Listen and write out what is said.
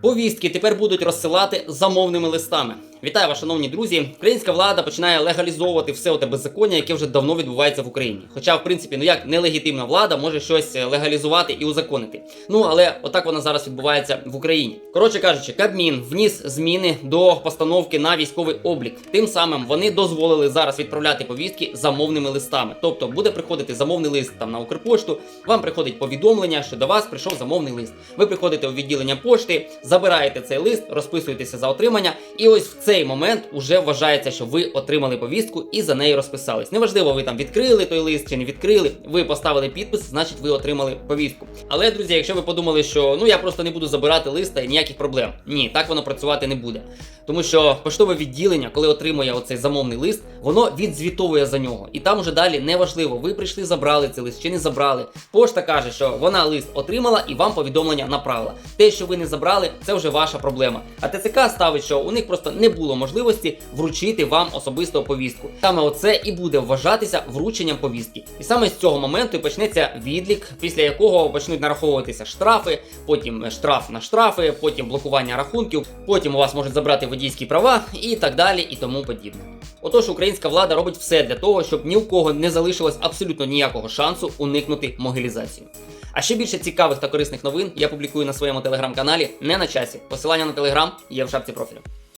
Повістки тепер будуть розсилати замовними листами. Вітаю вас, шановні друзі. Українська влада починає легалізовувати все те беззаконня, яке вже давно відбувається в Україні. Хоча, в принципі, ну як нелегітимна влада може щось е, легалізувати і узаконити. Ну але отак вона зараз відбувається в Україні. Коротше кажучи, Кабмін вніс зміни до постановки на військовий облік. Тим самим вони дозволили зараз відправляти повістки замовними листами. Тобто буде приходити замовний лист там на Укрпошту. Вам приходить повідомлення, що до вас прийшов замовний лист. Ви приходите у відділення пошти, забираєте цей лист, розписуєтеся за отримання, і ось в цей момент уже вважається, що ви отримали повістку і за неї розписались. Неважливо, ви там відкрили той лист чи не відкрили. Ви поставили підпис, значить ви отримали повістку. Але, друзі, якщо ви подумали, що ну я просто не буду забирати листа і ніяких проблем. Ні, так воно працювати не буде. Тому що поштове відділення, коли отримує оцей замовний лист, воно відзвітовує за нього. І там уже далі неважливо, ви прийшли, забрали цей лист чи не забрали. Пошта каже, що вона лист отримала і вам повідомлення направила. Те, що ви не забрали, це вже ваша проблема. А ТЦК ставить, що у них просто не було можливості вручити вам особисто повістку. Саме оце і буде вважатися врученням повістки. І саме з цього моменту і почнеться відлік, після якого почнуть нараховуватися штрафи, потім штраф на штрафи, потім блокування рахунків, потім у вас можуть забрати водійські права і так далі, і тому подібне. Отож, українська влада робить все для того, щоб ні у кого не залишилось абсолютно ніякого шансу уникнути могилізації. А ще більше цікавих та корисних новин я публікую на своєму телеграм-каналі не на часі. Посилання на телеграм є в шапці профілю.